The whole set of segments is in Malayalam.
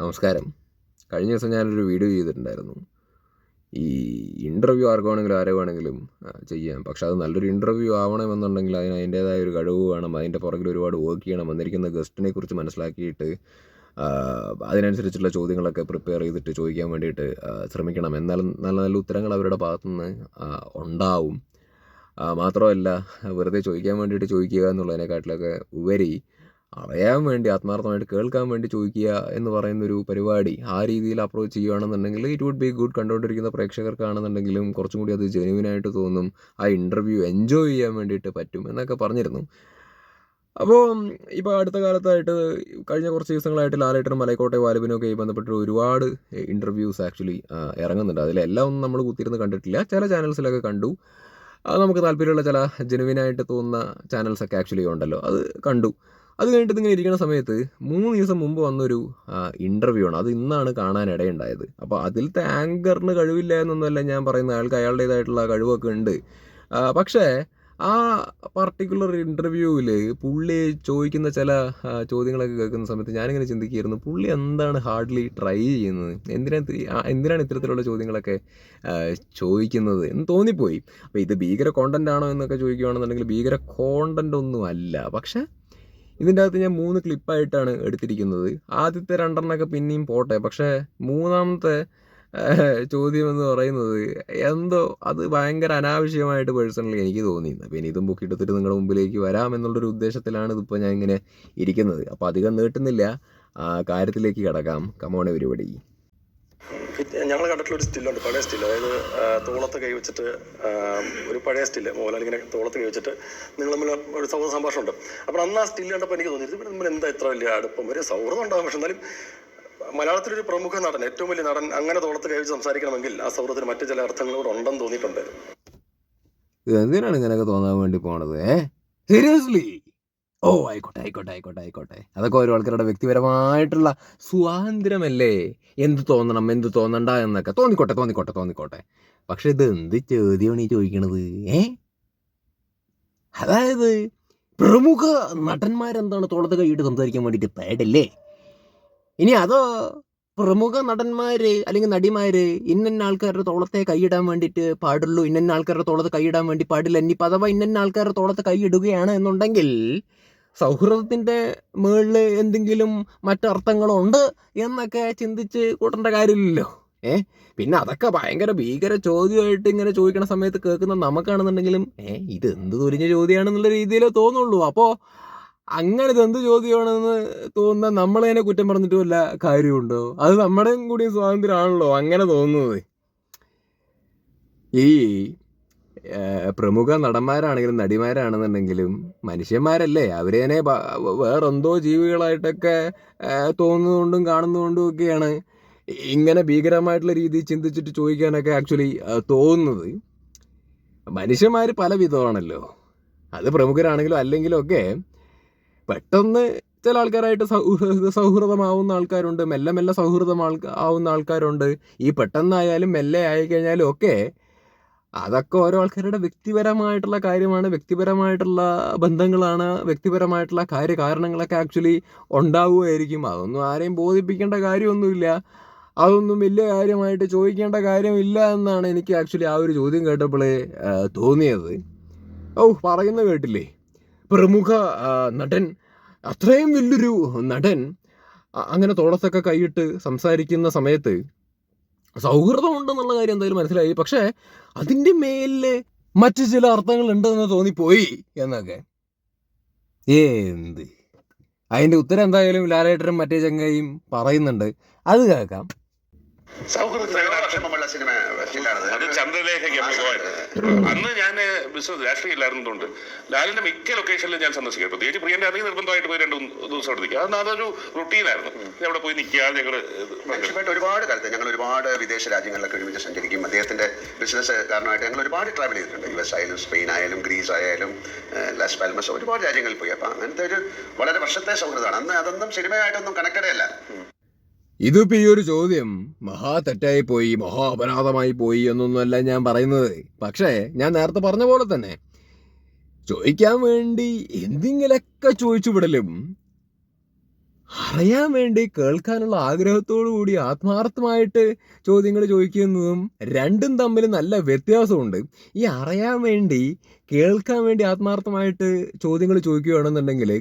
നമസ്കാരം. കഴിഞ്ഞ ദിവസം ഞാനൊരു വീഡിയോ ചെയ്തിട്ടുണ്ടായിരുന്നു. ഈ ഇന്റർവ്യൂ ആർക്ക് വേണമെങ്കിലും ആരെ വേണമെങ്കിലും ചെയ്യാം. പക്ഷെ അത് നല്ലൊരു ഇന്റർവ്യൂ ആവണമെന്നുണ്ടെങ്കിൽ അതിന് അതിന്റേതായ ഒരു കഴിവ് വേണം. അതിന്റെ പുറകിൽ ഒരുപാട് വർക്ക് ചെയ്യണം. വന്നിരിക്കുന്ന ഗസ്റ്റിനെ കുറിച്ച് മനസ്സിലാക്കിയിട്ട് അതിനനുസരിച്ചുള്ള ചോദ്യങ്ങളൊക്കെ പ്രിപ്പയർ ചെയ്തിട്ട് ചോദിക്കാൻ വേണ്ടിയിട്ട് ശ്രമിക്കണം. എന്നാലും നല്ല നല്ല ഉത്തരങ്ങൾ അവരുടെ ഭാഗത്തുനിന്ന് ഉണ്ടാവും. മാത്രമല്ല വെറുതെ ചോദിക്കാൻ വേണ്ടിയിട്ട് ചോദിക്കുക എന്നുള്ളതിനെക്കാട്ടിലൊക്കെ ഉപരി അറിയാൻ വേണ്ടി ആത്മാർത്ഥമായിട്ട് കേൾക്കാൻ വേണ്ടി ചോദിക്കുക എന്ന് പറയുന്ന ഒരു പരിപാടി ആ രീതിയിൽ അപ്രോച്ച് ചെയ്യുകയാണെന്നുണ്ടെങ്കിൽ ഇറ്റ് വുഡ് ബി ഗുഡ് കണ്ടുകൊണ്ടിരിക്കുന്ന പ്രേക്ഷകർക്കാണെന്നുണ്ടെങ്കിലും കുറച്ചും കൂടി അത് ജെനുവിനായിട്ട് തോന്നും ആ ഇന്റർവ്യൂ എൻജോയ് ചെയ്യാൻ വേണ്ടിയിട്ട് പറ്റും എന്നൊക്കെ പറഞ്ഞിരുന്നു. അപ്പോൾ ഇപ്പോൾ അടുത്ത കാലത്തായിട്ട് കഴിഞ്ഞ കുറച്ച് ദിവസങ്ങളായിട്ട് ലാലേട്ടനും മലൈക്കോട്ടെ വാലുവിനും ഒക്കെ ബന്ധപ്പെട്ട് ഒരുപാട് ഇന്റർവ്യൂസ് ആക്ച്വലി ഇറങ്ങുന്നുണ്ട്. അതിലെല്ലാം ഒന്നും നമ്മൾ കുത്തിയിരുന്ന് കണ്ടിട്ടില്ല. ചില ചാനൽസിലൊക്കെ കണ്ടു. അത് നമുക്ക് താല്പര്യമുള്ള ചില ജെനുവിനായിട്ട് തോന്നുന്ന ചാനൽസൊക്കെ ആക്ച്വലി ഉണ്ടല്ലോ. അത് കണ്ടു. അത് കഴിഞ്ഞിട്ട് ഇങ്ങനെ ഇരിക്കുന്ന സമയത്ത് മൂന്ന് ദിവസം മുമ്പ് വന്നൊരു ഇന്റർവ്യൂ ആണ്. അത് ഇന്നാണ് കാണാനിടയുണ്ടായത് അപ്പോൾ അതിലത്തെ ആങ്കറിന് കഴിവില്ല എന്നൊന്നുമല്ല ഞാൻ പറയുന്നത്. അയാൾക്ക് അയാളുടേതായിട്ടുള്ള കഴിവൊക്കെ ഉണ്ട്. പക്ഷേ ആ പർട്ടിക്കുലർ ഇന്റർവ്യൂവിൽ പുള്ളി ചോദിക്കുന്ന ചില ചോദ്യങ്ങളൊക്കെ കേൾക്കുന്ന സമയത്ത് ഞാനിങ്ങനെ ചിന്തിക്കുകയായിരുന്നു പുള്ളി എന്താണ് ഹാർഡ്ലി ട്രൈ ചെയ്യുന്നത്? എന്തിനാ എന്തിനാണ് ഇത്തരത്തിലുള്ള ചോദ്യങ്ങളൊക്കെ ചോദിക്കുന്നത് എന്ന് തോന്നിപ്പോയി. അപ്പോൾ ഇത് ഭീകര കോണ്ടന്റ് ആണോ എന്നൊക്കെ ചോദിക്കുകയാണെന്നുണ്ടെങ്കിൽ ഭീകര കോണ്ടന്റ് ഒന്നും അല്ല പക്ഷേ ഇതിന്റെ അകത്ത് ഞാൻ മൂന്ന് ക്ലിപ്പായിട്ടാണ് എടുത്തിരിക്കുന്നത്. ആദ്യത്തെ രണ്ടെണ്ണമൊക്കെ പിന്നെയും പോട്ടെ. പക്ഷേ മൂന്നാമത്തെ ചോദ്യം എന്ന് പറയുന്നത് എന്തോ അത് ഭയങ്കര അനാവശ്യമായിട്ട് പേഴ്സണലി എനിക്ക് തോന്നി അപ്പോൾ ഇനി ഇതും ബുക്ക് എടുത്തിട്ട് നിങ്ങളുടെ മുമ്പിലേക്ക് വരാം എന്നുള്ളൊരു ഉദ്ദേശത്തിലാണ് ഇതിപ്പോൾ ഞാൻ ഇങ്ങനെ ഇരിക്കുന്നത്. അപ്പോൾ അധികം നീട്ടുന്നില്ല. കാര്യത്തിലേക്ക് കിടക്കാം. കമോണ പരിപാടി ഞങ്ങൾ കണ്ടിട്ടുള്ള ഒരു സ്റ്റില്ലുണ്ട് പഴയ സ്റ്റില്ല് അതായത് തോളത്ത് കൈ വെച്ചിട്ട് ഒരു പഴയ സ്റ്റില്ല് മോഹൻലാൽ ഇങ്ങനെ തോളത്ത് കൈ വെച്ചിട്ട് നിങ്ങൾ തമ്മിൽ ഒരു സൗഹൃദ സംഭാഷണം ഉണ്ട്. അപ്പോൾ അന്ന് ആ സ്റ്റില്ല് കണ്ടപ്പോൾ എനിക്ക് തോന്നി ഇത് നമ്മൾ എന്താ ഇത്ര വലിയ അടുപ്പം? ഒരു സൗഹൃദം ഉണ്ടാകും പക്ഷെ എന്നാലും മലയാളത്തിലൊരു പ്രമുഖ നടൻ ഏറ്റവും വലിയ നടൻ അങ്ങനെ തോളത്ത് കൈ വെച്ച് സംസാരിക്കണമെങ്കിൽ ആ സൗഹൃദത്തിന് മറ്റു ചില അർത്ഥങ്ങളോട് ഉണ്ടെന്ന് തോന്നിയിട്ടുണ്ട് എന്തിനാണ് ഇങ്ങനെയൊക്കെ തോന്നാൻ വേണ്ടി പോണത് സീരിയസ്ലി ഓ ആയിക്കോട്ടെ ആയിക്കോട്ടെ ആയിക്കോട്ടെ ആയിക്കോട്ടെ. അതൊക്കെ ഓരോ ആൾക്കാരുടെ വ്യക്തിപരമായിട്ടുള്ള സ്വാതന്ത്ര്യമല്ലേ? എന്ത് തോന്നണം എന്ത് തോന്നണ്ട എന്നൊക്കെ. തോന്നിക്കോട്ടെ തോന്നിക്കോട്ടെ തോന്നിക്കോട്ടെ. പക്ഷെ ഇത് എന്ത് ചോദ്യമാണ് ഈ ചോദിക്കണത് ഏ? അതായത് പ്രമുഖ നടന്മാരെന്താണ് തോളത്ത് കൈയിട്ട് സംസാരിക്കാൻ വേണ്ടിയിട്ട് പേടല്ലേ? ഇനി അതോ പ്രമുഖ നടന്മാര് അല്ലെങ്കിൽ നടിമാര് ഇന്നന്ന ആൾക്കാരുടെ തോളത്തെ കൈയിടാൻ വേണ്ടിയിട്ട് പാടുള്ളൂ ഇന്നന്ന ആൾക്കാരുടെ തോളത്ത് കൈയിടാൻ വേണ്ടി പാടില്ല ഇനിയിപ്പോൾ അഥവാ ഇന്നന്ന ആൾക്കാരുടെ തോളത്ത് കൈയിടുകയാണ് എന്നുണ്ടെങ്കിൽ സൗഹൃദത്തിന്റെ മുകളിൽ എന്തെങ്കിലും മറ്റർത്ഥങ്ങളുണ്ട് എന്നൊക്കെ ചിന്തിച്ച് കൂട്ടേണ്ട കാര്യമില്ലല്ലോ. ഏ? പിന്നെ അതൊക്കെ ഭയങ്കര ഭീകര ചോദ്യമായിട്ട് ഇങ്ങനെ ചോദിക്കണ സമയത്ത് കേൾക്കുന്ന നമുക്കാണെന്നുണ്ടെങ്കിലും ഏ ഇത് എന്ത് തുരിഞ്ഞ ചോദ്യമാണെന്നുള്ള രീതിയിലേ തോന്നുള്ളൂ. അപ്പോൾ അങ്ങനെ ഇത് എന്ത് ചോദ്യമാണെന്ന് തോന്നുന്ന നമ്മളതിനെ കുറ്റം പറഞ്ഞിട്ട് വല്ല കാര്യമുണ്ടോ? അത് നമ്മുടെയും കൂടി സ്വാതന്ത്ര്യമാണല്ലോ അങ്ങനെ തോന്നുന്നത്. ഈ ഏഹ്, പ്രമുഖ നടന്മാരാണെങ്കിലും നടിമാരാണെന്നുണ്ടെങ്കിലും മനുഷ്യന്മാരല്ലേ? അവരേനെ വേറെന്തോ ജീവികളായിട്ടൊക്കെ തോന്നുന്നുകൊണ്ടും കാണുന്നതുകൊണ്ടും ഒക്കെയാണ് ഇങ്ങനെ ഭീകരമായിട്ടുള്ള രീതിയിൽ ചിന്തിച്ചിട്ട് ചോദിക്കാനൊക്കെ ആക്ച്വലി തോന്നുന്നത്. മനുഷ്യന്മാർ പല വിധമാണല്ലോ. അത് പ്രമുഖരാണെങ്കിലും അല്ലെങ്കിലും ഒക്കെ പെട്ടെന്ന് ചില ആൾക്കാരായിട്ട് സൗഹൃദ സൗഹൃദമാവുന്ന ആൾക്കാരുണ്ട് മെല്ലെ മെല്ലെ സൗഹൃദം ആവുന്ന ആൾക്കാരുണ്ട്. ഈ പെട്ടെന്നായാലും മെല്ലെ ആയിക്കഴിഞ്ഞാലും ഒക്കെ അതൊക്കെ ഓരോ ആൾക്കാരുടെ വ്യക്തിപരമായിട്ടുള്ള കാര്യമാണ്. വ്യക്തിപരമായിട്ടുള്ള ബന്ധങ്ങളാണ്. വ്യക്തിപരമായിട്ടുള്ള കാര്യകാരണങ്ങളൊക്കെ ആക്ച്വലി ഉണ്ടാവുമായിരിക്കും. അതൊന്നും ആരെയും ബോധിപ്പിക്കേണ്ട കാര്യമൊന്നുമില്ല. അതൊന്നും വലിയ കാര്യമായിട്ട് ചോദിക്കേണ്ട കാര്യമില്ല എന്നാണ് എനിക്ക് ആക്ച്വലി ആ ഒരു ചോദ്യം കേട്ടപ്പോഴേ തോന്നിയത്. ഓ പറയുന്നത് കേട്ടില്ലേ? പ്രമുഖ നടൻ അത്രയും വലിയൊരു നടൻ അങ്ങനെ തോളത്തൊക്കെ കൈയിട്ട് സംസാരിക്കുന്ന സമയത്ത് സൗഹൃദമുണ്ടെന്നുള്ള കാര്യം എന്തായാലും മനസ്സിലായി. പക്ഷേ അതിന്റെ മേലിൽ മറ്റു ചില അർത്ഥങ്ങൾ ഉണ്ടെന്ന് തോന്നിപ്പോയി എന്നൊക്കെ. എന്ത്? അതിന്റെ ഉത്തരം എന്തായാലും ലാലേട്ടനും മറ്റേ ചങ്ങയും പറയുന്നുണ്ട്. അത് കേൾക്കാം. സൗഹൃദക്ഷമമുള്ള സിനിമ അത് ചന്ദ്രലേഖയ്ക്ക് പോയത് അന്ന് ഞാൻ ബിസിനസ് രാഷ്ട്രീയം ഇല്ലായിരുന്നതുകൊണ്ട് ലാലിന്റെ മിക്ക ലൊക്കേഷനിലും ഞാൻ സന്ദർശിക്കും. പ്രത്യേകിച്ച് പ്രിയന്റെ അറിയ നിർബന്ധമായിട്ട് പോയി രണ്ട് ദിവസം അവിടെ നിൽക്കുക അന്ന് അതൊരു റുട്ടീനായിരുന്നു അവിടെ പോയി നിൽക്കുക ഞങ്ങൾ ഒരുപാട് കാലത്ത് ഞങ്ങൾ ഒരുപാട് വിദേശ രാജ്യങ്ങളിലൊക്കെ ഒരുമിച്ച് സഞ്ചരിക്കും. അദ്ദേഹത്തിന്റെ ബിസിനസ് കാരണമായിട്ട് ഞങ്ങൾ ഒരുപാട് ട്രാവൽ ചെയ്തിട്ടുണ്ട്. യു എസ് ആയാലും സ്പെയിൻ ആയാലും ഗ്രീസ് ആയാലും ലാസ് പാൽമസ് ഒരുപാട് രാജ്യങ്ങളിൽ പോയി. അപ്പൊ അങ്ങനത്തെ ഒരു വളരെ വർഷത്തെ സൗഹൃദമാണ്. അന്ന് അതൊന്നും സിനിമയായിട്ടൊന്നും കണക്കടയല്ല. ഇതിപ്പോ ഈ ഒരു ചോദ്യം മഹാ തെറ്റായി പോയി മഹാ അപരാധമായി പോയി എന്നൊന്നുമല്ല ഞാൻ പറയുന്നത്. പക്ഷേ ഞാൻ നേരത്തെ പറഞ്ഞ പോലെ തന്നെ ചോദിക്കാൻ വേണ്ടി എന്തെങ്കിലൊക്കെ ചോദിച്ചു വിടലും അറിയാൻ വേണ്ടി കേൾക്കാനുള്ള ആഗ്രഹത്തോടു കൂടി ആത്മാർത്ഥമായിട്ട് ചോദ്യങ്ങൾ ചോദിക്കുന്നതും രണ്ടും തമ്മിൽ നല്ല വ്യത്യാസമുണ്ട്. ഈ അറിയാൻ വേണ്ടി കേൾക്കാൻ വേണ്ടി ആത്മാർത്ഥമായിട്ട് ചോദ്യങ്ങൾ ചോദിക്കുകയാണെന്നുണ്ടെങ്കിൽ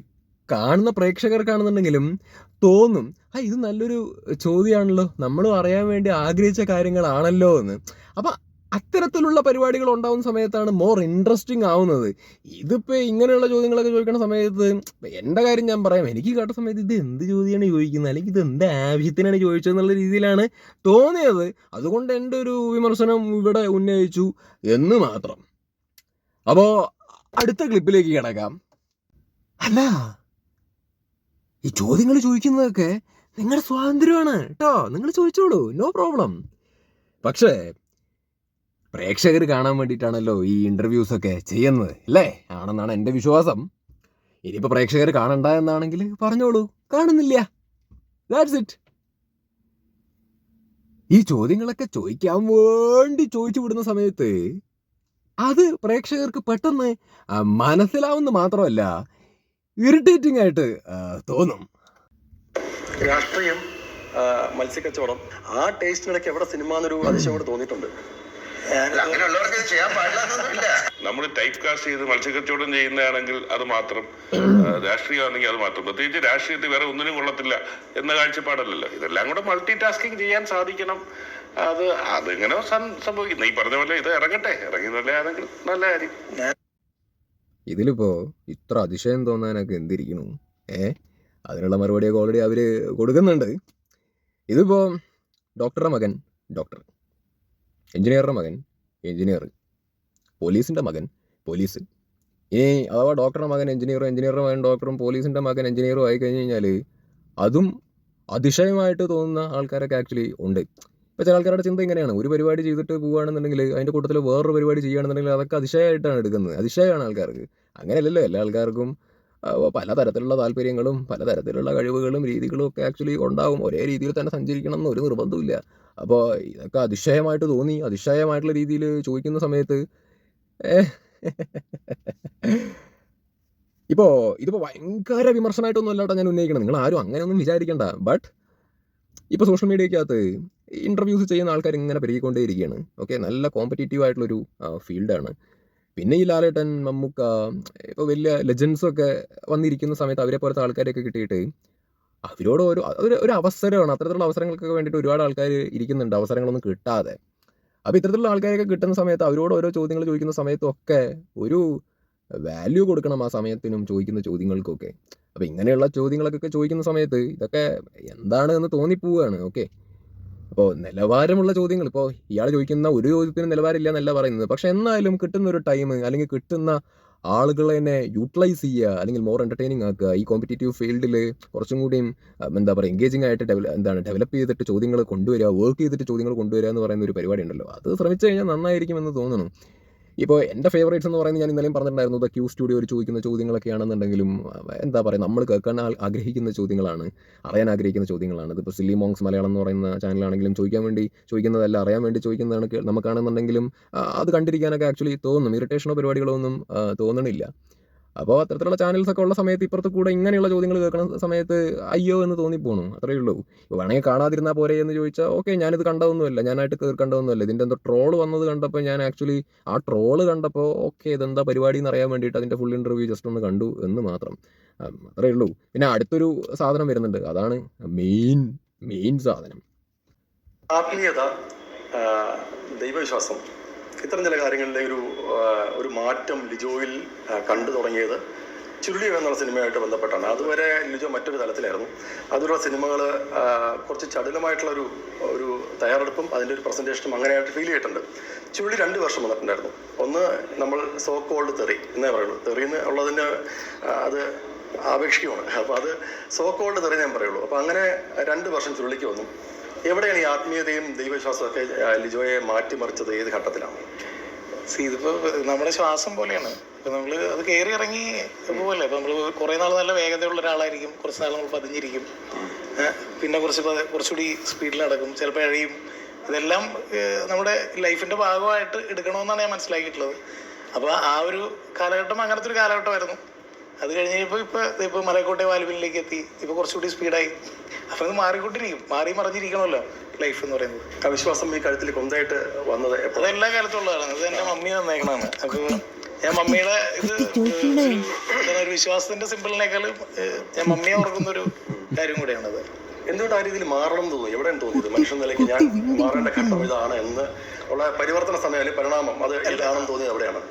കാണുന്ന പ്രേക്ഷകർക്കാണെന്നുണ്ടെങ്കിലും തോന്നും ആ ഇത് നല്ലൊരു ചോദ്യമാണല്ലോ. നമ്മളും അറിയാൻ വേണ്ടി ആഗ്രഹിച്ച കാര്യങ്ങളാണല്ലോ എന്ന്. അപ്പം അത്തരത്തിലുള്ള പരിപാടികൾ ഉണ്ടാവുന്ന സമയത്താണ് മോർ ഇൻട്രസ്റ്റിംഗ് ആവുന്നത്. ഇതിപ്പോൾ ഇങ്ങനെയുള്ള ചോദ്യങ്ങളൊക്കെ ചോദിക്കുന്ന സമയത്ത് എന്റെ കാര്യം ഞാൻ പറയാം. എനിക്ക് കേട്ട സമയത്ത് ഇത് എന്ത് ചോദ്യമാണ് ചോദിക്കുന്നത്? അല്ലെങ്കിൽ ഇത് എന്ത് ആവശ്യത്തിനാണ് ചോദിച്ചതെന്നുള്ള രീതിയിലാണ് തോന്നിയത്. അതുകൊണ്ട് എന്റെ ഒരു വിമർശനം ഇവിടെ ഉന്നയിച്ചു എന്ന് മാത്രം. അപ്പോൾ അടുത്ത ക്ലിപ്പിലേക്ക് കിടക്കാം. അല്ല ഈ ചോദ്യങ്ങൾ ചോദിക്കുന്നതൊക്കെ നിങ്ങളുടെ സ്വാതന്ത്ര്യമാണ് കേട്ടോ. നിങ്ങൾ ചോദിച്ചോളൂ. നോ പ്രോബ്ലം പക്ഷേ പ്രേക്ഷകർ കാണാൻ വേണ്ടിയിട്ടാണല്ലോ ഈ ഇന്റർവ്യൂസ് ഒക്കെ ചെയ്യുന്നത് അല്ലേ? ആണെന്നാണ് എന്റെ വിശ്വാസം. ഇനിയിപ്പോൾ പ്രേക്ഷകർ കാണണ്ട എന്നാണെങ്കിൽ പറഞ്ഞോളൂ. കാണുന്നില്ല. ദാറ്റ്സ് ഇറ്റ് ഈ ചോദ്യങ്ങളൊക്കെ ചോദിക്കാൻ വേണ്ടി ചോദിച്ചു വിടുന്ന സമയത്ത് അത് പ്രേക്ഷകർക്ക് പെട്ടെന്ന് മനസ്സിലാവുന്നു മാത്രമല്ല ഇറിറ്റേറ്റിംഗ് ആയിട്ട് തോന്നും. രാഷ്ട്രീയം മത്സ്യക്കച്ചവടം ആ ടേസ്റ്റിനിടയ്ക്ക് എവിടെ സിനിമ എന്നൊരു അതിശയം കൂടെ തോന്നിയിട്ടുണ്ട്. അങ്ങനെയുള്ളവർക്ക് ചെയ്യാൻ പാടില്ല നമ്മൾ ടൈപ്പ് കാസ്റ്റ് ചെയ്ത് മത്സ്യക്കച്ചവടം ചെയ്യുന്നതാണെങ്കിൽ അത് മാത്രം രാഷ്ട്രീയമാണെങ്കിൽ അത് മാത്രം. പ്രത്യേകിച്ച് രാഷ്ട്രീയത്തിൽ വേറെ ഒന്നിനും കൊള്ളത്തില്ല എന്ന കാഴ്ചപ്പാടല്ലല്ലോ. ഇതെല്ലാം കൂടെ മൾട്ടി ടാസ്കിങ് ചെയ്യാൻ സാധിക്കണം. അത് അതിങ്ങനെ സംഭവിക്കുന്നു. ഈ പറഞ്ഞ പോലെ ഇത് ഇറങ്ങട്ടെ. ഇറങ്ങി നല്ലതാണെങ്കിൽ നല്ല കാര്യം. ഇതിലിപ്പോ ഇത്ര അതിശയം തോന്നാനൊക്കെ എന്തിരിക്കുന്നു ഏ? അതിനുള്ള മറുപടിയൊക്കെ ഓൾറെഡി അവർ കൊടുക്കുന്നുണ്ട്. ഇതിപ്പോ ഡോക്ടറുടെ മകൻ ഡോക്ടർ എഞ്ചിനീയറുടെ മകൻ എഞ്ചിനീയർ പോലീസിന്റെ മകൻ പോലീസ്. ഇനി അഥവാ ഡോക്ടറുടെ മകൻ എഞ്ചിനീയറും എഞ്ചിനീയറുടെ മകൻ ഡോക്ടറും പോലീസിന്റെ മകൻ എഞ്ചിനീയറും ആയി കഴിഞ്ഞ് കഴിഞ്ഞാൽ അതും അതിശയമായിട്ട് തോന്നുന്ന ആൾക്കാരൊക്കെ ആക്ച്വലി ഉണ്ട്. ഇപ്പോൾ ചില ആൾക്കാരുടെ ചിന്ത ഇങ്ങനെയാണ്. ഒരു പരിപാടി ചെയ്തിട്ട് പോവുകയാണെന്നുണ്ടെങ്കിൽ അതിന്റെ കൂട്ടത്തിൽ വേറൊരു പരിപാടി ചെയ്യുകയാണെന്നുണ്ടെങ്കിൽ അതൊക്കെ അതിശയമായിട്ടാണ് എടുക്കുന്നത്. അതിശയമാണ് ആൾക്കാർക്ക്. അങ്ങനെയല്ലല്ലോ എല്ലാ ആൾക്കാർക്കും പലതരത്തിലുള്ള താല്പര്യങ്ങളും പലതരത്തിലുള്ള കഴിവുകളും രീതികളും ഒക്കെ ആക്ച്വലി ഉണ്ടാവും. ഒരേ രീതിയിൽ തന്നെ സഞ്ചരിക്കണം എന്ന് ഒരു നിർബന്ധമില്ല അപ്പോൾ ഇതൊക്കെ അതിശയമായിട്ട് തോന്നി. അതിശയമായിട്ടുള്ള രീതിയിൽ ചോദിക്കുന്ന സമയത്ത് ഇപ്പോൾ ഇതിപ്പോൾ ഭയങ്കര വിമർശനമായിട്ടൊന്നും അല്ലാട്ടോ ഞാൻ ഉന്നയിക്കണം നിങ്ങൾ ആരും അങ്ങനെയൊന്നും വിചാരിക്കണ്ട. ബട്ട് ഇപ്പോൾ സോഷ്യൽ മീഡിയക്കകത്ത് ഇന്റർവ്യൂസ് ചെയ്യുന്ന ആൾക്കാർ ഇങ്ങനെ പെരുകിക്കൊണ്ടേയിരിക്കുകയാണ്. ഓക്കെ നല്ല കോമ്പറ്റീറ്റീവ് ആയിട്ടുള്ളൊരു ഫീൽഡാണ് പിന്നെ ഈ ലാലേട്ടൻ മമ്മൂക്ക ഇപ്പോൾ വലിയ ലെജൻസൊക്കെ വന്നിരിക്കുന്ന സമയത്ത് അവരെ പോലത്തെ ആൾക്കാരെയൊക്കെ കിട്ടിയിട്ട് അവരോട് ഒരു അതൊരു ഒരു അവസരമാണ്. അത്തരത്തിലുള്ള അവസരങ്ങൾക്കൊക്കെ വേണ്ടിയിട്ട് ഒരുപാട് ആൾക്കാർ ഇരിക്കുന്നുണ്ട്. അവസരങ്ങളൊന്നും കിട്ടാതെ. അപ്പോൾ ഇത്തരത്തിലുള്ള ആൾക്കാരൊക്കെ കിട്ടുന്ന സമയത്ത് അവരോട് ഓരോ ചോദ്യങ്ങൾ ചോദിക്കുന്ന സമയത്തൊക്കെ ഒരു വാല്യൂ കൊടുക്കണം ആ സമയത്തിനും ചോദിക്കുന്ന ചോദ്യങ്ങൾക്കൊക്കെ. അപ്പോൾ ഇങ്ങനെയുള്ള ചോദ്യങ്ങളൊക്കെ ചോദിക്കുന്ന സമയത്ത് ഇതൊക്കെ എന്താണ് എന്ന് തോന്നിപ്പോവുകയാണ് ഓക്കെ അപ്പോൾ നിലവാരമുള്ള ചോദ്യങ്ങൾ ഇപ്പോൾ ഇയാൾ ചോദിക്കുന്ന ഒരു ചോദ്യത്തിന് നിലവാരമില്ല എന്നല്ല പറയുന്നത്. പക്ഷെ എന്നാലും കിട്ടുന്ന ഒരു ടൈം അല്ലെങ്കിൽ കിട്ടുന്ന ആളുകളെ തന്നെ യൂട്ടിലൈസ് ചെയ്യുക അല്ലെങ്കിൽ മോർ എന്റർടൈനിങ് ആക്കുക ഈ കോമ്പറ്റേറ്റീവ് ഫീൽഡിൽ കുറച്ചും കൂടിയും എന്താ പറയുക എൻഗേജിങ് ആയിട്ട് ഡെവലപ്പ് എന്താണ് ഡെവലപ്പ് ചെയ്തിട്ട് ചോദ്യങ്ങൾ കൊണ്ടുവരിക വർക്ക് ചെയ്തിട്ട് ചോദ്യങ്ങൾ കൊണ്ടുവരിക എന്ന് പറയുന്ന ഒരു പരിപാടി ഉണ്ടല്ലോ. അത് ശ്രമിച്ചു കഴിഞ്ഞാൽ നന്നായിരിക്കും എന്ന് തോന്നുന്നു. ഇപ്പോൾ എന്റെ ഫേവറേറ്റ്സ് എന്ന് പറയുന്നത് ഞാൻ ഇന്നലെയും പറഞ്ഞിട്ടുണ്ടായിരുന്നു. ദ ക്യൂ സ്റ്റുഡിയോ ഒരു ചോദിക്കുന്ന ചോദ്യങ്ങളൊക്കെയാണെന്നുണ്ടെങ്കിലും എന്താ പറയുക നമ്മൾ കേൾക്കാൻ ആഗ്രഹിക്കുന്ന ചോദ്യങ്ങളാണ്. അറിയാൻ ആഗ്രഹിക്കുന്ന ചോദ്യങ്ങളാണ്. ഇതിപ്പോൾ സില്ലി മോങ്സ് മലയാളം എന്ന് പറയുന്ന ചാനലാണെങ്കിലും ചോദിക്കാൻ വേണ്ടി ചോദിക്കുന്നതല്ല അറിയാൻ വേണ്ടി ചോദിക്കുന്നതാണ് നമുക്കാണെന്നുണ്ടെങ്കിലും അത് കണ്ടിരിക്കാനൊക്കെ ആക്ച്വലി തോന്നും. ഇറിറ്റേഷനോ പരിപാടികളോ ഒന്നും തോന്നണില്ല. അപ്പോൾ അത്തരത്തിലുള്ള ചാനൽസ് ഒക്കെ ഉള്ള സമയത്ത് ഇപ്പുറത്ത് കൂടെ ഇങ്ങനെയുള്ള ചോദ്യങ്ങൾ കേൾക്കുന്ന സമയത്ത് അയ്യോ എന്ന് തോന്നിപ്പോണു. അത്രയേ ഉള്ളൂ. ഇപ്പോൾ വേണമെങ്കിൽ കാണാതിരുന്നാൽ പോരെ എന്ന് ചോദിച്ചാൽ ഓക്കെ ഞാനിത് കണ്ടതൊന്നുമല്ല. ഞാനായിട്ട് കേൾക്കേണ്ടതൊന്നുമല്ല ഇതിന്റെ എന്തോ ട്രോൾ വന്നത് കണ്ടപ്പോൾ ഞാൻ ആക്ച്വലി ആ ട്രോൾ കണ്ടപ്പോൾ ഓക്കെ ഇതെന്താ പരിപാടി എന്ന് അറിയാൻ വേണ്ടിയിട്ട് അതിന്റെ ഫുൾ ഇന്റർവ്യൂ ജസ്റ്റ് ഒന്ന് കണ്ടു എന്ന് മാത്രം. അത്രയേ ഉള്ളൂ. പിന്നെ അടുത്തൊരു സാധനം വരുന്നുണ്ട്. അതാണ് മെയിൻ മെയിൻ സാധനം. ആത്മീയത ദൈവവിശ്വാസം. ഇത്തരം ചില കാര്യങ്ങളിലെ ഒരു ഒരു മാറ്റം ലിജോയിൽ കണ്ടു തുടങ്ങിയത് ചുരുളി എന്നുള്ള സിനിമയായിട്ട് ബന്ധപ്പെട്ടാണ്. അതുവരെ ലിജോ മറ്റൊരു തലത്തിലായിരുന്നു. അതിലുള്ള സിനിമകൾ കുറച്ച് ചടുലമായിട്ടുള്ള ഒരു ഒരു തയ്യാറെടുപ്പും അതിന്റെ ഒരു പ്രസന്റേഷനും അങ്ങനെയായിട്ട് ഫീൽ ചെയ്തിട്ടുണ്ട്. ചുരുളി രണ്ട് വർഷം വന്നിട്ടുണ്ടായിരുന്നു. ഒന്ന് നമ്മൾ സോ കോൾഡ് തെറി എന്നേ പറയുള്ളൂ. തെറി എന്ന് ഉള്ളതിന് അത് ആപേക്ഷികമാണ്. അപ്പോൾ അത് സോ കോൾഡ് തെറി ഞാൻ പറയുള്ളൂ. അപ്പോൾ അങ്ങനെ രണ്ട് വർഷം ചുരുളിക്ക് വന്നു. എവിടെയാണ് ഈ ആത്മീയതയും ദൈവവിശ്വാസവും ലിജോയെ മാറ്റിമറിച്ചത്? ഏത് ഘട്ടത്തിലാണ്? സി ഇതിപ്പോ നമ്മുടെ ശ്വാസം പോലെയാണ്. ഇപ്പൊ നമ്മൾ അത് കയറി ഇറങ്ങി പോലെ അപ്പൊ നമ്മൾ കുറെ നാൾ നല്ല വേഗതയുള്ള ഒരാളായിരിക്കും. കുറച്ച് നാൾ നമ്മൾ പതിഞ്ഞിരിക്കും. പിന്നെ കുറച്ച് കുറച്ചുകൂടി സ്പീഡിൽ നടക്കും. ചിലപ്പോൾ ഇഴയും അതെല്ലാം നമ്മുടെ ലൈഫിന്റെ ഭാഗമായിട്ട് എടുക്കണമെന്നാണ് ഞാൻ മനസ്സിലാക്കിയിട്ടുള്ളത്. അപ്പോൾ ആ ഒരു കാലഘട്ടം അങ്ങനത്തെ ഒരു കാലഘട്ടമായിരുന്നു. അത് കഴിഞ്ഞപ്പോ ഇപ്പൊ ഇപ്പൊ മലക്കോട്ടെ വാലുവിനിലേക്ക് എത്തി. ഇപ്പൊ കുറച്ചുകൂടി സ്പീഡായി. അപ്പൊ അത് മാറിക്കൊണ്ടിരിക്കും. മാറി മറിഞ്ഞിരിക്കണമല്ലോ ലൈഫ് എന്ന് പറയുന്നത്. അവിശ്വാസം ഈ കഴുത്തിൽ കൊന്തായിട്ട് വന്നത് എപ്പോഴും? അത് എല്ലാ കാലത്തുള്ളതാണ് ഇത് എന്റെ മമ്മി നന്നേക്കണാണ് അപ്പൊ ഞാൻ മമ്മിയുടെ ഇത് ഒരു വിശ്വാസത്തിന്റെ സിമ്പിളിനേക്കാളും ഞാൻ മമ്മിയെ ഓർക്കുന്ന ഒരു കാര്യം കൂടെയാണത്. എന്തുകൊണ്ട് ആ രീതിയിൽ മാറണം എന്ന് തോന്നി എവിടെയാണ് തോന്നിയത്? മനുഷ്യൻ നിലയ്ക്ക് ഞാൻ മാറേണ്ട ഘട്ടം ഇതാണ് എന്ന് ഉള്ള പരിവർത്തന സമയം അല്ലെങ്കിൽ പരിണാമം അത് ഇതാണെന്ന് തോന്നിയത് എവിടെയാണ്?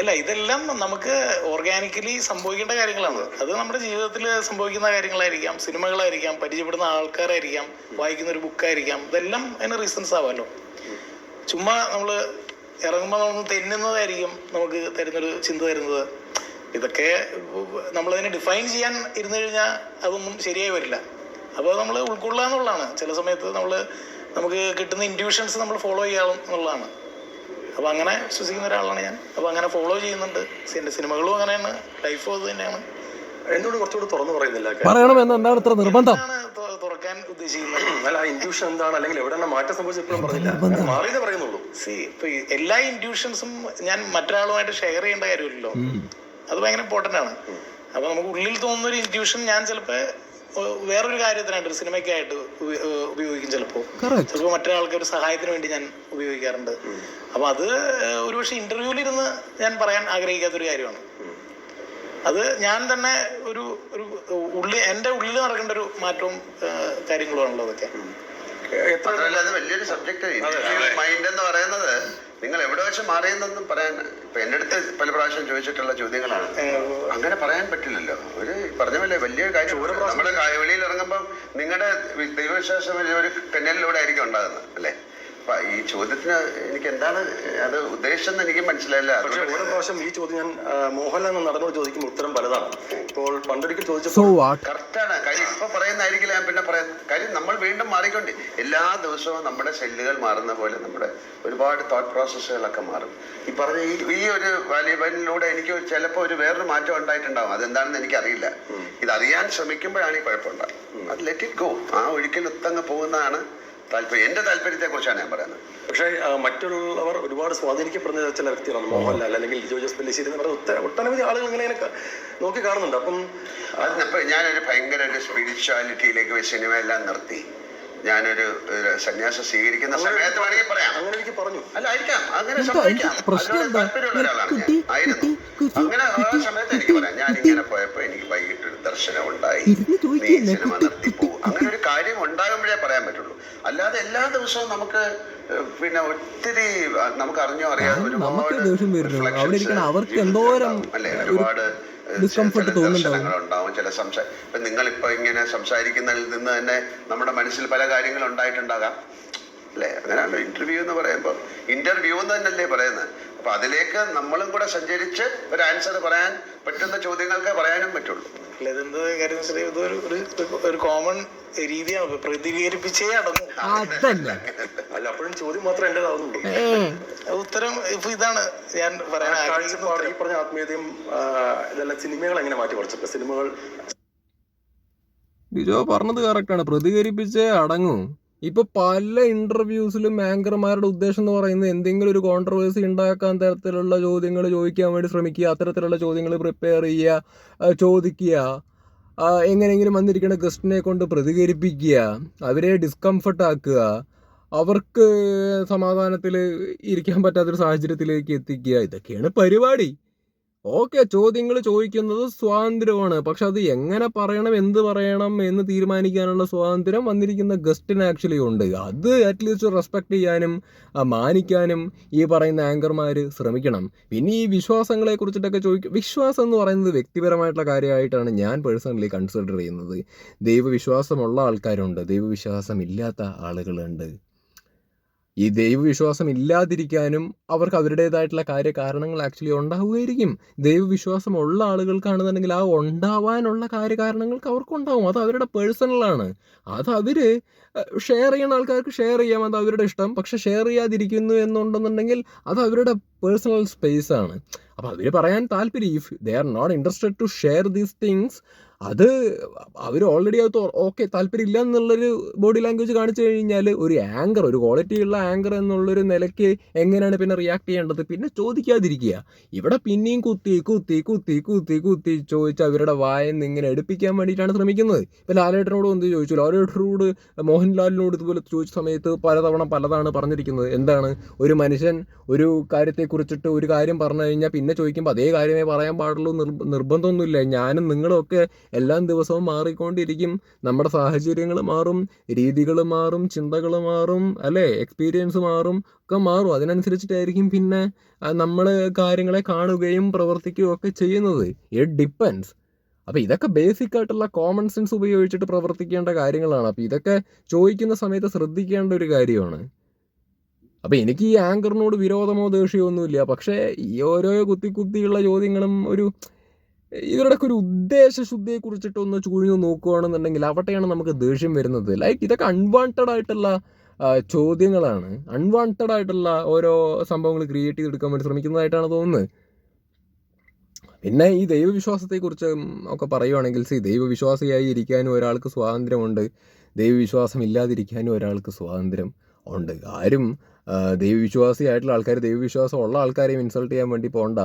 അല്ല ഇതെല്ലാം നമുക്ക് ഓർഗാനിക്കലി സംഭവിക്കേണ്ട കാര്യങ്ങളാണ്. അത് നമ്മുടെ ജീവിതത്തിൽ സംഭവിക്കുന്ന കാര്യങ്ങളായിരിക്കാം സിനിമകളായിരിക്കാം പരിചയപ്പെടുന്ന ആൾക്കാരായിരിക്കാം വായിക്കുന്ന ഒരു ബുക്കായിരിക്കാം ഇതെല്ലാം അതിന് റീസൺസ് ആവാമല്ലോ ചുമ്മാ നമ്മൾ ഇറങ്ങുമ്പോൾ നമ്മൾ തെന്നുന്നതായിരിക്കും നമുക്ക് തരുന്നൊരു ചിന്ത തരുന്നത്. ഇതൊക്കെ നമ്മളതിനെ ഡിഫൈൻ ചെയ്യാൻ ഇരുന്നു കഴിഞ്ഞാൽ അതൊന്നും ശരിയായി വരില്ല. അപ്പോൾ നമ്മൾ ഉൾക്കൊള്ളുക എന്നുള്ളതാണ്. ചില സമയത്ത് നമ്മൾ നമുക്ക് കിട്ടുന്ന ഇൻഡ്യൂഷൻസ് നമ്മൾ ഫോളോ ചെയ്യാം എന്നുള്ളതാണ്. അപ്പോൾ അങ്ങനെ വിശ്വസിക്കുന്ന ഒരാളാണ് ഞാൻ. അപ്പോൾ അങ്ങനെ ഫോളോ ചെയ്യുന്നുണ്ട്. എന്റെ സിനിമകളും അങ്ങനെയാണ്. ലൈഫും അത് തന്നെയാണ്. എന്നോട് കുറച്ചുകൂടി തുറന്നു പറയുന്നില്ല കാര്യം? പറയണമെന്ന് എന്താണ് ഇത്ര നിർബന്ധം? ആണ് തുറക്കാൻ ഉദ്ദേശിക്കുന്നത്? ആ ഇൻഡ്യൂഷൻ എന്താണ്? അല്ലെങ്കിൽ എവിടെയാണ് മാറ്റം സംഭവിച്ചപ്പോഴും പറഞ്ഞില്ല. അങ്ങനെ പറയുന്നുള്ളൂ. സി ഇപ്പൊ എല്ലാ ഇൻഡ്യൂഷൻസും ഞാൻ മറ്റൊരാളുമായിട്ട് ഷെയർ ചെയ്യേണ്ട കാര്യമില്ലല്ലോ. അത് ഭയങ്കര ഇമ്പോർട്ടന്റ് ആണ്. അപ്പൊ നമുക്ക് ഉള്ളിൽ തോന്നുന്ന ഒരു ഇൻഡ്യൂഷൻ ഞാൻ ചിലപ്പോൾ വേറൊരു കാര്യത്തിനായിട്ട് ഒരു സിനിമയ്ക്കായിട്ട് ഉപയോഗിക്കും ചിലപ്പോൾ ചിലപ്പോ ചിലപ്പോൾ മറ്റൊരാൾക്ക് ഒരു സഹായത്തിന് വേണ്ടി ഞാൻ ഉപയോഗിക്കാറുണ്ട്. അപ്പൊ അത് ഒരുപക്ഷെ ഇന്റർവ്യൂവിൽ ഇരുന്ന് ഞാൻ പറയാൻ ആഗ്രഹിക്കാത്തൊരു കാര്യമാണ്. അത് ഞാൻ തന്നെ ഒരു ഒരു ഉള്ളിൽ എന്റെ ഉള്ളിൽ നടക്കേണ്ട ഒരു മാറ്റവും കാര്യങ്ങളുമാണല്ലോ അതൊക്കെ എത്ര വലിയൊരു സബ്ജക്റ്റ് മൈൻഡ് എന്ന് പറയുന്നത് വെച്ച് മാറിയെന്നൊന്നും പറയാൻ ഇപ്പൊ എന്റെ അടുത്ത് പല പ്രാവശ്യം ചോദിച്ചിട്ടുള്ള ചോദ്യങ്ങളാണ്. അങ്ങനെ പറയാൻ പറ്റില്ലല്ലോ. ഒരു പറഞ്ഞ പോലെ വലിയ കാര്യം നമ്മുടെ വെളിയിൽ ഇറങ്ങുമ്പോൾ നിങ്ങളുടെ ദൈവവിശ്വാസം ഒരു കന്നലിലൂടെ ആയിരിക്കും ഉണ്ടാകുന്നത് അല്ലേ? ഈ ചോദ്യത്തിന് എനിക്ക് എന്താണ് അത് ഉദ്ദേശം എന്ന് എനിക്ക് മനസ്സിലായില്ല. പക്ഷേ ഓരോ പ്രാവശ്യം ഈ ചോദ്യം ഞാൻ മോഹൻലാൽ എന്ന നടനോട് ചോദിക്കുമ്പോൾ ഉത്തരം പലതാണ് ഇപ്പോൾ പണ്ടൊരിക്കൽ ചോദിച്ചപ്പോൾ കറക്റ്റാണ്. കാര്യം ഇപ്പൊ പറയുന്നതായിരിക്കില്ല ഞാൻ പിന്നെ പറയാം. കാര്യം നമ്മൾ വീണ്ടും മാറിക്കൊണ്ട് എല്ലാ ദിവസവും നമ്മുടെ സെല്ലുകൾ മാറുന്ന പോലെ നമ്മുടെ ഒരുപാട് തോട്ട് പ്രോസസ്സുകളൊക്കെ മാറും. ഈ പറഞ്ഞ ഈ ഈ ഒരു വാലിബനിലൂടെ എനിക്ക് ചിലപ്പോൾ ഒരു വേറൊരു മാറ്റം ഉണ്ടായിട്ടുണ്ടാവും. അതെന്താണെന്ന് എനിക്കറിയില്ല. ഇത് അറിയാൻ ശ്രമിക്കുമ്പോഴാണ് ഈ കുഴപ്പമുണ്ടാകും അത് ലെറ്റ് ഇറ്റ് ഗോ ആ ഒഴിക്കൽ ഒത്തങ്ങ് പോകുന്നതാണ് താല്പര്യം എന്റെ താല്പര്യത്തെ കുറിച്ചാണ് ഞാൻ പറയുന്നത്. പക്ഷേ മറ്റുള്ളവർ ഒരുപാട് സ്വാധീനിക്കപ്പെടുന്ന ചില വ്യക്തികളാണ് മോഹൻലാൽ അല്ലെങ്കിൽ ജോജസ് ജോസ് പെല്ലിശ്ശേരി എന്ന് പറയുന്ന ഒട്ടനവധി ആളുകൾ ഇങ്ങനെ നോക്കി കാണുന്നുണ്ട്. അപ്പം അതിപ്പോ ഞാനൊരു ഭയങ്കര സ്പിരിച്വാലിറ്റിയിലേക്ക് സിനിമ എല്ലാം നിർത്തി. ഞാനൊരു സന്യാസം സ്വീകരിക്കുന്ന സമയത്ത് വേണമെങ്കിൽ പറയാം. അങ്ങനെ എനിക്ക് പറഞ്ഞു. അല്ല ആയിരിക്കാം. അങ്ങനെ സംഭവിക്കാം. എനിക്ക് പ്രശ്നം താല്പര്യമുള്ള ഒരാളാണ് ഞാൻ. ആയിരുന്നു. അങ്ങനെ ആ സമയത്ത് എനിക്ക് പറയാം. ഞാൻ ഇങ്ങനെ പോയപ്പോ എനിക്ക് വൈകിട്ട് ഒരു ദർശനം ഉണ്ടായി. നീ സിനിമ നടത്തി പോകും അങ്ങനെ ഒരു കാര്യം ഉണ്ടാകുമ്പോഴേ പറയാൻ പറ്റുള്ളൂ. അല്ലാതെ എല്ലാ ദിവസവും നമുക്ക് പിന്നെ ഒത്തിരി നമുക്ക് അറിഞ്ഞോ അറിയാതെ ഒരുപാട്. അല്ലേ? ഒരുപാട് ചില തോന്നുന്നുണ്ടാവും. ഇപ്പൊ ചില സംസാ ഇപ്പൊ നിങ്ങളിപ്പോ ഇങ്ങനെ സംസാരിക്കുന്നതിൽ നിന്ന് തന്നെ നമ്മുടെ മനസ്സിൽ പല കാര്യങ്ങളും ഉണ്ടായിട്ടുണ്ടാകാം. അല്ലേ? അങ്ങനെയാണല്ലോ ഇന്റർവ്യൂ എന്ന് പറയുമ്പോൾ ഇന്റർവ്യൂ എന്ന് തന്നെയല്ലേ പറയുന്നത്? അപ്പൊ അതിലേക്ക് നമ്മളും കൂടെ സഞ്ചരിച്ച് ഒരു ആൻസർ പറയാൻ പറ്റുന്ന ചോദ്യങ്ങൾക്ക് പറയാനും പറ്റുള്ളൂ. ഒരു- കോമൺ രീതിയാണ്. പ്രതികരിപ്പിച്ചേ അടങ്ങും. അല്ല അപ്പോഴും ചോദ്യം മാത്രം എന്റെ ആവുന്നുള്ളൂ ഉത്തരം ഇപ്പൊ ഇതാണ് ഞാൻ പറയാൻ ആഗ്രഹിക്കുന്ന ഈ. പറഞ്ഞ ആത്മീയതയും ഇതെല്ലാം സിനിമകൾ എങ്ങനെ മാറ്റി കുറച്ചു സിനിമകൾ ബിജോ പറഞ്ഞത് കറക്റ്റാണ് പ്രതികരിപ്പിച്ചേ അടങ്ങൂ. ഇപ്പൊ പല ഇന്റർവ്യൂസിലും ആങ്കർമാരുടെ ഉദ്ദേശം എന്ന് പറയുന്നത് എന്തെങ്കിലും ഒരു കോൺട്രവേഴ്സി ഉണ്ടാക്കാൻ തരത്തിലുള്ള ചോദ്യങ്ങൾ ചോദിക്കാൻ വേണ്ടി ശ്രമിക്കുക അത്തരത്തിലുള്ള ചോദ്യങ്ങൾ പ്രിപ്പയർ ചെയ്യുക ചോദിക്കുക എങ്ങനെയെങ്കിലും വന്നിരിക്കുന്ന ഗസ്റ്റിനെ കൊണ്ട് പ്രതികരിപ്പിക്കുക അവരെ ഡിസ്കംഫർട്ട് ആക്കുക അവർക്ക് സമാധാനത്തിൽ ഇരിക്കാൻ പറ്റാത്തൊരു സാഹചര്യത്തിലേക്ക് എത്തിക്കുക ഇതൊക്കെയാണ് പരിപാടി. ഓക്കെ ചോദ്യങ്ങൾ ചോദിക്കുന്നത് സ്വാതന്ത്ര്യമാണ്. പക്ഷെ അത് എങ്ങനെ പറയണം എന്ത് പറയണം എന്ന് തീരുമാനിക്കാനുള്ള സ്വാതന്ത്ര്യം വന്നിരിക്കുന്ന ഗസ്റ്റിന് ആക്ച്വലി ഉണ്ട്. അത് അറ്റ്ലീസ്റ്റ് റെസ്പെക്ട് ചെയ്യാനും മാനിക്കാനും ഈ പറയുന്ന ആങ്കർമാർ ശ്രമിക്കണം. പിന്നെ ഈ വിശ്വാസങ്ങളെ കുറിച്ചിട്ടൊക്കെ ചോദിക്കും വിശ്വാസം എന്ന് പറയുന്നത് വ്യക്തിപരമായിട്ടുള്ള കാര്യമായിട്ടാണ് ഞാൻ പേഴ്സണലി കൺസിഡർ ചെയ്യുന്നത്. ദൈവവിശ്വാസമുള്ള ആൾക്കാരുണ്ട്. ദൈവവിശ്വാസം ഇല്ലാത്ത ആളുകളുണ്ട്. ഈ ദൈവവിശ്വാസം ഇല്ലാതിരിക്കാനും അവർക്ക് അവരുടേതായിട്ടുള്ള കാര്യകാരണങ്ങൾ ആക്ച്വലി ഉണ്ടാവുകയായിരിക്കും. ദൈവവിശ്വാസം ഉള്ള ആളുകൾക്കാണെന്നുണ്ടെങ്കിൽ ആ ഉണ്ടാവാനുള്ള കാര്യകാരണങ്ങൾക്ക് അവർക്കുണ്ടാവും. അത് അവരുടെ പേഴ്സണലാണ് അത് അവർ ഷെയർ ചെയ്യുന്ന ആൾക്കാർക്ക് ഷെയർ ചെയ്യാം. അത് അവരുടെ ഇഷ്ടം. പക്ഷെ ഷെയർ ചെയ്യാതിരിക്കുന്നു എന്നുണ്ടെന്നുണ്ടെങ്കിൽ അത് അവരുടെ പേഴ്സണൽ സ്പേസ് ആണ്. അപ്പോൾ അവർ പറയാൻ താല്പര്യം if they are not interested to share these things അത് അവർ ഓൾറെഡി അത് ഓക്കെ താല്പര്യം ഇല്ല എന്നുള്ളൊരു ബോഡി ലാംഗ്വേജ് കാണിച്ചു കഴിഞ്ഞാൽ ഒരു ആങ്കർ ഒരു ക്വാളിറ്റി ഉള്ള ആങ്കർ എന്നുള്ളൊരു നിലയ്ക്ക് എങ്ങനെയാണ് പിന്നെ റിയാക്ട് ചെയ്യേണ്ടത്? പിന്നെ ചോദിക്കാതിരിക്കുക. ഇവിടെ പിന്നെയും കുത്തി കുത്തി കുത്തി കുത്തി കുത്തി ചോദിച്ച് അവരുടെ വായന്ന് ഇങ്ങനെ എടുപ്പിക്കാൻ വേണ്ടിയിട്ടാണ് ശ്രമിക്കുന്നത്. ഇപ്പം ലാലേട്ടനോട് എന്ത് ചോദിച്ചു? ലാലേട്ടനോട് മോഹൻലാലിനോട് ഇതുപോലെ ചോദിച്ച സമയത്ത് പലതവണ പലതാണ് പറഞ്ഞിരിക്കുന്നത്. എന്താണ്? ഒരു മനുഷ്യൻ ഒരു കാര്യത്തെക്കുറിച്ചിട്ട് ഒരു കാര്യം പറഞ്ഞു കഴിഞ്ഞാൽ പിന്നെ ചോദിക്കുമ്പോൾ അതേ കാര്യമേ പറയാൻ പാടുള്ളൂ. നിർ- നിർബന്ധമൊന്നുമില്ല. ഞാനും നിങ്ങളും ഒക്കെ എല്ലാ ദിവസവും മാറിക്കൊണ്ടിരിക്കും. നമ്മുടെ സാഹചര്യങ്ങൾ മാറും രീതികൾ മാറും ചിന്തകൾ മാറും അല്ലേ? എക്സ്പീരിയൻസ് മാറും ഒക്കെ മാറും. അതിനനുസരിച്ചിട്ടായിരിക്കും പിന്നെ നമ്മൾ കാര്യങ്ങളെ കാണുകയും പ്രവർത്തിക്കുകയും ഒക്കെ ചെയ്യുന്നത്. ഇറ്റ് ഡിപ്പെൻസ് അപ്പോൾ ഇതൊക്കെ ബേസിക് ആയിട്ടുള്ള കോമൺ സെൻസ് ഉപയോഗിച്ചിട്ട് പ്രവർത്തിക്കേണ്ട കാര്യങ്ങളാണ്. അപ്പോൾ ഇതൊക്കെ ചോദിക്കുന്ന സമയത്ത് ശ്രദ്ധിക്കേണ്ട ഒരു കാര്യമാണ്. അപ്പോൾ എനിക്ക് ഈ ആങ്കറിനോട് വിരോധമോ ദേഷ്യമോ ഒന്നുമില്ല. പക്ഷേ ഈ ഓരോ കുത്തി കുത്തിയുള്ള ചോദ്യങ്ങളും ഒരു ഇവരുടെയൊക്കെ ഒരു ഉദ്ദേശ ഉദ്ദേശശുദ്ധിയെ കുറിച്ചിട്ട് ഒന്ന് ചൂഴ്ന്നു നോക്കുകയാണെന്നുണ്ടെങ്കിൽ അവിടെയാണ് നമുക്ക് ദേഷ്യം വരുന്നത്. ലൈക്ക് ഇതൊക്കെ അൺവാണ്ടഡ് ആയിട്ടുള്ള ചോദ്യങ്ങളാണ്. അൺവാണ്ടഡ് ആയിട്ടുള്ള ഓരോ സംഭവങ്ങൾ ക്രിയേറ്റ് ചെയ്തെടുക്കാൻ വേണ്ടി ശ്രമിക്കുന്നതായിട്ടാണ് തോന്നുന്നത്. പിന്നെ ഈ ദൈവവിശ്വാസത്തെക്കുറിച്ച് ഒക്കെ പറയുവാണെങ്കിൽ സി ദൈവവിശ്വാസിയായി ഇരിക്കാനും ഒരാൾക്ക് സ്വാതന്ത്ര്യമുണ്ട്. ദൈവവിശ്വാസം ഇല്ലാതിരിക്കാനും ഒരാൾക്ക് സ്വാതന്ത്ര്യം ഉണ്ട്. ആരും ദൈവവിശ്വാസിയായിട്ടുള്ള ആൾക്കാർ ദൈവവിശ്വാസം ഉള്ള ആൾക്കാരെയും ഇൻസൾട്ട് ചെയ്യാൻ വേണ്ടി പോകണ്ട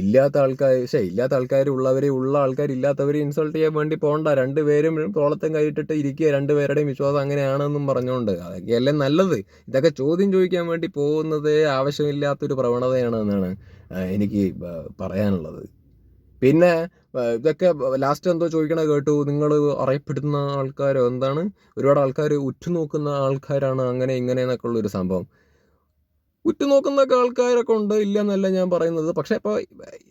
ഇല്ലാത്ത ആൾക്കാർ പക്ഷേ ഇല്ലാത്ത ആൾക്കാർ ഉള്ളവരെ ഉള്ള ആൾക്കാർ ഇല്ലാത്തവരെ ഇൻസൾട്ട് ചെയ്യാൻ വേണ്ടി പോകണ്ട രണ്ടുപേരും തോളത്തും കൈയിട്ടിട്ട് ഇരിക്കുക രണ്ടുപേരുടെയും വിശ്വാസം അങ്ങനെയാണെന്നും പറഞ്ഞുകൊണ്ട് അതൊക്കെയല്ലേ നല്ലത്? ഇതൊക്കെ ചോദ്യം ചോദിക്കാൻ വേണ്ടി പോകുന്നത് ആവശ്യമില്ലാത്തൊരു പ്രവണതയാണ് എന്നാണ് എനിക്ക് പറയാനുള്ളത്. പിന്നെ ഇതൊക്കെ ലാസ്റ്റ് എന്തോ ചോദിക്കണ കേട്ടു. നിങ്ങൾ അറിയപ്പെടുന്ന ആൾക്കാരോ? എന്താണ്? ഒരുപാട് ആൾക്കാർ ഉറ്റുനോക്കുന്ന ആൾക്കാരാണ് അങ്ങനെ ഇങ്ങനെ എന്നൊക്കെ ഉള്ളൊരു സംഭവം. ഉറ്റുനോക്കുന്നൊക്കെ ആൾക്കാരൊക്കെ ഉണ്ട് ഇല്ല എന്നല്ല ഞാൻ പറയുന്നത്. പക്ഷേ ഇപ്പോൾ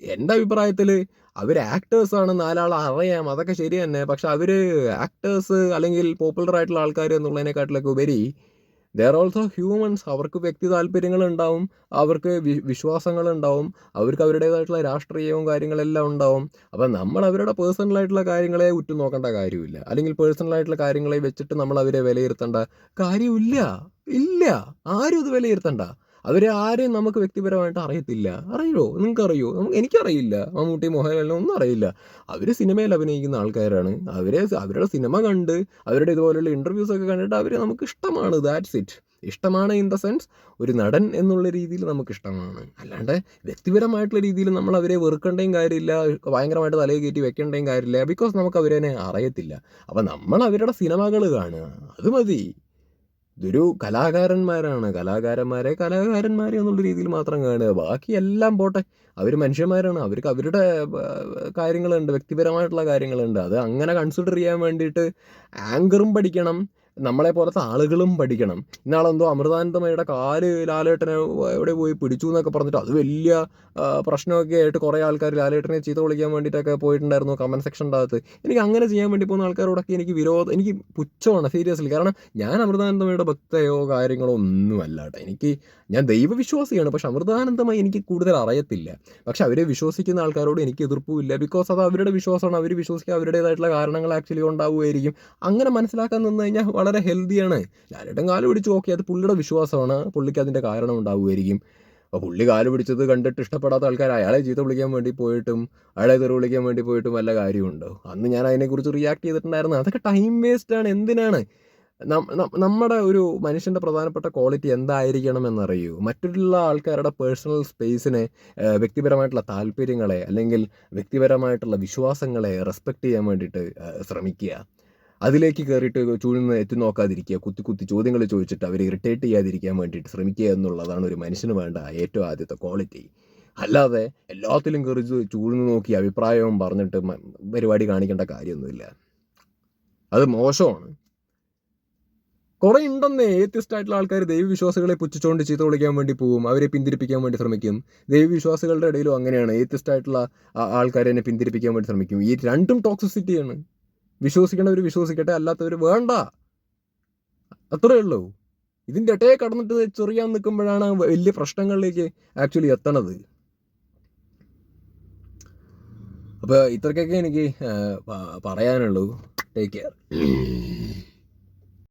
എന്റെ അഭിപ്രായത്തിൽ അവർ ആക്ടേഴ്സാണ് നാലാൾ അറിയാം. അതൊക്കെ ശരി തന്നെ. പക്ഷെ അവർ ആക്ടേഴ്സ് അല്ലെങ്കിൽ പോപ്പുലർ ആയിട്ടുള്ള ആൾക്കാർ എന്നുള്ളതിനെക്കാട്ടിലൊക്കെ ഉപരി ദർ ഓൾസോ ഹ്യൂമൻസ് അവർക്ക് വ്യക്തി താല്പര്യങ്ങൾ ഉണ്ടാവും. അവർക്ക് വി വിശ്വാസങ്ങളുണ്ടാവും അവർക്ക് അവരുടേതായിട്ടുള്ള രാഷ്ട്രീയവും കാര്യങ്ങളെല്ലാം ഉണ്ടാവും. അപ്പം നമ്മൾ അവരുടെ പേഴ്സണലായിട്ടുള്ള കാര്യങ്ങളെ ഉറ്റുനോക്കേണ്ട കാര്യമില്ല. അല്ലെങ്കിൽ പേഴ്സണലായിട്ടുള്ള കാര്യങ്ങളെ വെച്ചിട്ട് നമ്മൾ അവരെ വിലയിരുത്തേണ്ട കാര്യമില്ല. ഇല്ല. ആരും ഇത് വിലയിരുത്തണ്ട. അവരെ ആരെയും നമുക്ക് വ്യക്തിപരമായിട്ട് അറിയത്തില്ല. അറിയോ? നിങ്ങൾക്ക് അറിയോ നമുക്ക് എനിക്കറിയില്ല. മമ്മൂട്ടി മോഹൻലാലിനെ ഒന്നും അറിയില്ല. അവർ സിനിമയിൽ അഭിനയിക്കുന്ന ആൾക്കാരാണ്. അവരെ അവരുടെ സിനിമ കണ്ട് അവരുടെ ഇതുപോലുള്ള ഇന്റർവ്യൂസ് ഒക്കെ കണ്ടിട്ട് അവരെ നമുക്ക് ഇഷ്ടമാണ്. ദാറ്റ്സ് ഇറ്റ് ഇഷ്ടമാണ് ഇൻ ദ സെൻസ് ഒരു നടൻ എന്നുള്ള രീതിയിൽ നമുക്ക് ഇഷ്ടമാണ്. അല്ലാണ്ട് വ്യക്തിപരമായിട്ടുള്ള രീതിയിൽ നമ്മൾ അവരെ വെറുക്കേണ്ടയും കാര്യമില്ല ഭയങ്കരമായിട്ട് തലയിൽ കയറ്റി വെക്കേണ്ടയും കാര്യമില്ല ബിക്കോസ് നമുക്ക് അവരെ അറിയത്തില്ല. അപ്പം നമ്മൾ അവരുടെ സിനിമകൾ കാണുക. അത് മതി. ഇതൊരു കലാകാരന്മാരാണ്. കലാകാരന്മാരെ കലാകാരന്മാരെ എന്നുള്ള രീതിയിൽ മാത്രം കാണുക. ബാക്കി എല്ലാം പോട്ടെ. അവർ മനുഷ്യന്മാരാണ്. അവർക്ക് അവരുടെ കാര്യങ്ങളുണ്ട്. വ്യക്തിപരമായിട്ടുള്ള കാര്യങ്ങളുണ്ട്. അത് അങ്ങനെ കൺസിഡർ ചെയ്യാൻ വേണ്ടിയിട്ട് ആങ്കറും പഠിക്കണം. നമ്മളെ പോലത്തെ ആളുകളും പഠിക്കണം. ഇന്നാളെന്തോ അമൃതാനന്ദമയുടെ കാൽ ലാലേട്ടനെ എവിടെ പോയി പിടിച്ചു എന്നൊക്കെ പറഞ്ഞിട്ട് അത് വലിയ പ്രശ്നമൊക്കെ ആയിട്ട് കുറേ ആൾക്കാർ ലാലേട്ടനെ ചീത്ത വിളിക്കാൻ വേണ്ടിയിട്ടൊക്കെ പോയിട്ടുണ്ടായിരുന്നു കമന്റ് സെക്ഷന്റെ അകത്ത് എനിക്ക് അങ്ങനെ ചെയ്യാൻ വേണ്ടി പോകുന്ന ആൾക്കാരോടൊക്കെ എനിക്ക് വിരോധം എനിക്ക് പുച്ഛമാണ് സീരിയസ്ലി കാരണം ഞാൻ അമൃതാനന്ദമയുടെ ഭക്തയോ കാര്യങ്ങളോ ഒന്നുമല്ല കേട്ടോ എനിക്ക് ഞാൻ ദൈവവിശ്വാസിയാണ് പക്ഷെ അമൃതാനന്ദമായി എനിക്ക് കൂടുതൽ അറിയത്തില്ല. പക്ഷെ അവരെ വിശ്വസിക്കുന്ന ആൾക്കാരോട് എനിക്ക് എതിർപ്പുമില്ല ബിക്കോസ് അത് അവരുടെ വിശ്വാസമാണ്. അവർ വിശ്വസിക്കുക അവരുടേതായിട്ടുള്ള കാരണങ്ങൾ ആക്ച്വലി ഉണ്ടാവുമായിരിക്കും. അങ്ങനെ മനസ്സിലാക്കാൻ നിന്ന് കഴിഞ്ഞാൽ വളരെ ഹെൽത്തിയാണ്. ലാലേട്ടൻ കാൽ പിടിച്ച് ഓക്കെ അത് പുള്ളിയുടെ വിശ്വാസമാണ്. പുള്ളിക്ക് അതിന്റെ കാരണം ഉണ്ടാവുമായിരിക്കും. അപ്പോൾ പുള്ളി കാൽ പിടിച്ചത് കണ്ടിട്ട് ഇഷ്ടപ്പെടാത്ത ആൾക്കാർ അയാളെ ചീത്ത വിളിക്കാൻ വേണ്ടി പോയിട്ടും അയാളെ തെറി വിളിക്കാൻ വേണ്ടി പോയിട്ടും വല്ല കാര്യമുണ്ടോ? അന്ന് ഞാൻ അതിനെക്കുറിച്ച് റിയാക്ട് ചെയ്തിട്ടുണ്ടായിരുന്നു. അതൊക്കെ ടൈം വേസ്റ്റ് ആണ്. എന്തിനാണ്? നമ്മുടെ ഒരു മനുഷ്യന്റെ പ്രധാനപ്പെട്ട ക്വാളിറ്റി എന്തായിരിക്കണം എന്നറിയൂ. മറ്റുള്ള ആൾക്കാരുടെ പേഴ്സണൽ സ്പേസിനെ വ്യക്തിപരമായിട്ടുള്ള താല്പര്യങ്ങളെ അല്ലെങ്കിൽ വ്യക്തിപരമായിട്ടുള്ള വിശ്വാസങ്ങളെ റെസ്പെക്റ്റ് ചെയ്യാൻ വേണ്ടിയിട്ട് ശ്രമിക്കുക. അതിലേക്ക് കയറിയിട്ട് ചൂഴ്ന്ന് എത്തി നോക്കാതിരിക്കുക. കുത്തി കുത്തി ചോദ്യങ്ങൾ ചോദിച്ചിട്ട് അവരെ ഇറിറ്റേറ്റ് ചെയ്യാതിരിക്കാൻ വേണ്ടിയിട്ട് ശ്രമിക്കുക എന്നുള്ളതാണ് ഒരു മനുഷ്യന് വേണ്ട ഏറ്റവും ആദ്യത്തെ ക്വാളിറ്റി അല്ലാതെ എല്ലാത്തിലും കയറി ചൂഴ്ന്ന് നോക്കി അഭിപ്രായവും പറഞ്ഞിട്ട് പരിപാടി കാണിക്കേണ്ട കാര്യമൊന്നുമില്ല. അത് മോശമാണ്. കുറെ ഉണ്ടെന്നേ. ഏത്യസ്റ്റ് ആയിട്ടുള്ള ആൾക്കാർ ദൈവവിശ്വാസികളെ പുച്ഛിച്ചുകൊണ്ട് ചീത്ത വിളിക്കാൻ വേണ്ടി പോകും അവരെ പിന്തിരിപ്പിക്കാൻ വേണ്ടി ശ്രമിക്കും. ദൈവവിശ്വാസികളുടെ ഇടയിലും അങ്ങനെയാണ്. ഏത്യസ്റ്റ് ആയിട്ടുള്ള ആൾക്കാരെ പിന്തിരിപ്പിക്കാൻ വേണ്ടി ശ്രമിക്കും. ഈ രണ്ടും ടോക്സിസിറ്റിയാണ് വിശ്വസിക്കേണ്ടവർ വിശ്വസിക്കട്ടെ അല്ലാത്തവർ വേണ്ട. അത്രേ ഉള്ളൂ. ഇതിന്റെ ഇടയെ കടന്നിട്ട് ചെറിയാൻ നിൽക്കുമ്പോഴാണ് വലിയ പ്രശ്നങ്ങളിലേക്ക് ആക്ച്വലി എത്തണത്. അപ്പോൾ ഇത്രയ്ക്കൊക്കെ എനിക്ക് പറയാനുള്ളൂ. Take care